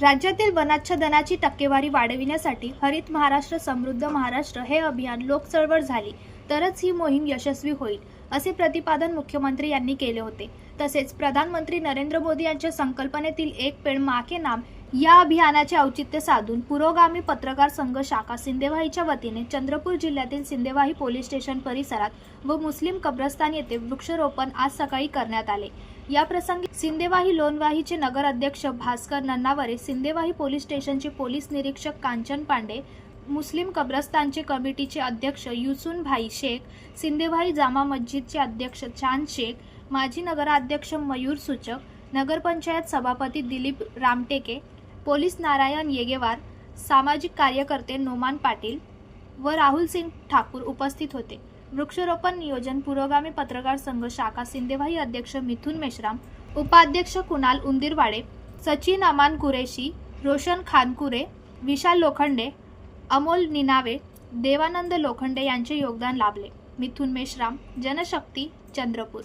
राज्यातील वनाच्छादनाची टक्केवारी वाढविण्यासाठी हरित महाराष्ट्र समृद्ध महाराष्ट्र हे अभियान लोकचळवळ झाली तरच ही मोहीम यशस्वी होईल असे प्रतिपादन मुख्यमंत्री यांनी केले होते. तसेच प्रधानमंत्री नरेंद्र मोदी यांच्या संकल्पनेतील एक पेड माके नाम या अभियानाचे औचित्य साधून पुरोगामी पत्रकार संघ शाखा सिंदेवाहीच्या वतीने चंद्रपूर जिल्ह्यातील सिंदेवाही पोलीस स्टेशन परिसरात व मुस्लिम कब्रस्तान येथे वृक्षारोपण आज सकाळी करण्यात आले. या प्रसंगी सिंदेवाही लोणवाहीचे नगर अध्यक्ष भास्कर नन्नावरे सिंदेवाही पोलीस स्टेशनचे पोलीस निरीक्षक कांचन पांडे मुस्लिम कब्रस्तानचे कमिटीचे अध्यक्ष युसून भाई शेख सिंदेवाही जामा मस्जिदचे अध्यक्ष चांद शेख माजी नगराध्यक्ष मयूर सूचक नगरपंचायत सभापती दिलीप रामटेके पोलीस नारायण येगेवार सामाजिक कार्यकर्ते नोमान पाटील व राहुल सिंग ठाकूर उपस्थित होते. वृक्षारोपण नियोजन पुरोगामी पत्रकार संघ शाखा सिंदेवाही अध्यक्ष मिथुन मेश्राम उपाध्यक्ष कुणाल उंदीरवाडे सचिन अमान कुरेशी रोशन खानकुरे विशाल लोखंडे अमोल निनावे देवानंद लोखंडे यांचे योगदान लाभले. मिथुन मेश्राम जनशक्ती चंद्रपूर.